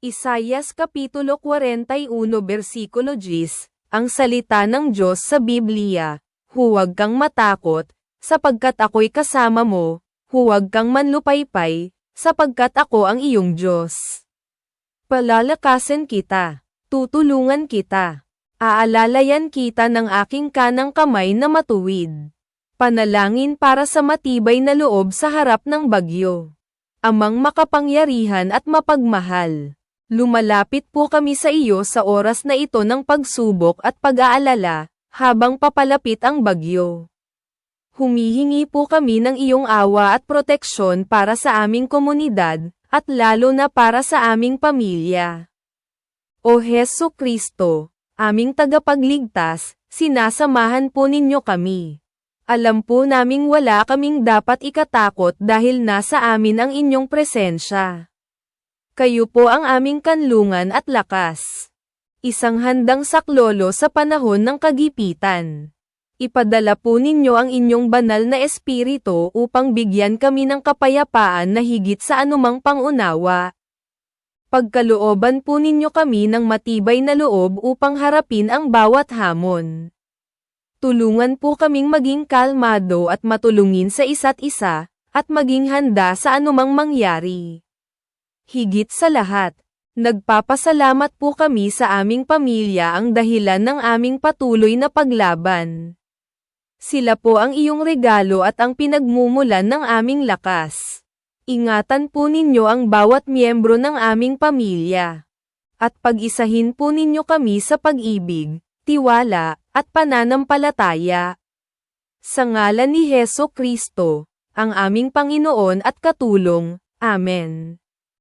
Isayas Kapitulo 41 Versikulo 10, Ang salita ng Diyos sa Biblia, Huwag kang matakot, sapagkat ako'y kasama mo, huwag kang manlupaypay, sapagkat ako ang iyong Diyos. Palalakasin kita, tutulungan kita, aalalayan kita ng aking kanang kamay na matuwid. Panalangin para sa matibay na loob sa harap ng bagyo. Amang makapangyarihan at mapagmahal. Lumalapit po kami sa iyo sa oras na ito ng pagsubok at pag-aalala, habang papalapit ang bagyo. Humihingi po kami ng iyong awa at proteksyon para sa aming komunidad, at lalo na para sa aming pamilya. O Heso Kristo, aming tagapagligtas, sinasamahan po ninyo kami. Alam po naming wala kaming dapat ikatakot dahil nasa amin ang inyong presensya. Kayo po ang aming kanlungan at lakas. Isang handang saklolo sa panahon ng kagipitan. Ipadala po ninyo ang inyong banal na espiritu upang bigyan kami ng kapayapaan na higit sa anumang pangunawa. Pagkalooban po ninyo kami ng matibay na loob upang harapin ang bawat hamon. Tulungan po kaming maging kalmado at matulungin sa isa't isa, at maging handa sa anumang mangyari. Higit sa lahat, nagpapasalamat po kami sa aming pamilya ang dahilan ng aming patuloy na paglaban. Sila po ang iyong regalo at ang pinagmumulan ng aming lakas. Ingatan po ninyo ang bawat miyembro ng aming pamilya. At pag-isahin po ninyo kami sa pag-ibig, tiwala, at pananampalataya. Sa ngalan ni Heso Kristo, ang aming Panginoon at Katulong. Amen.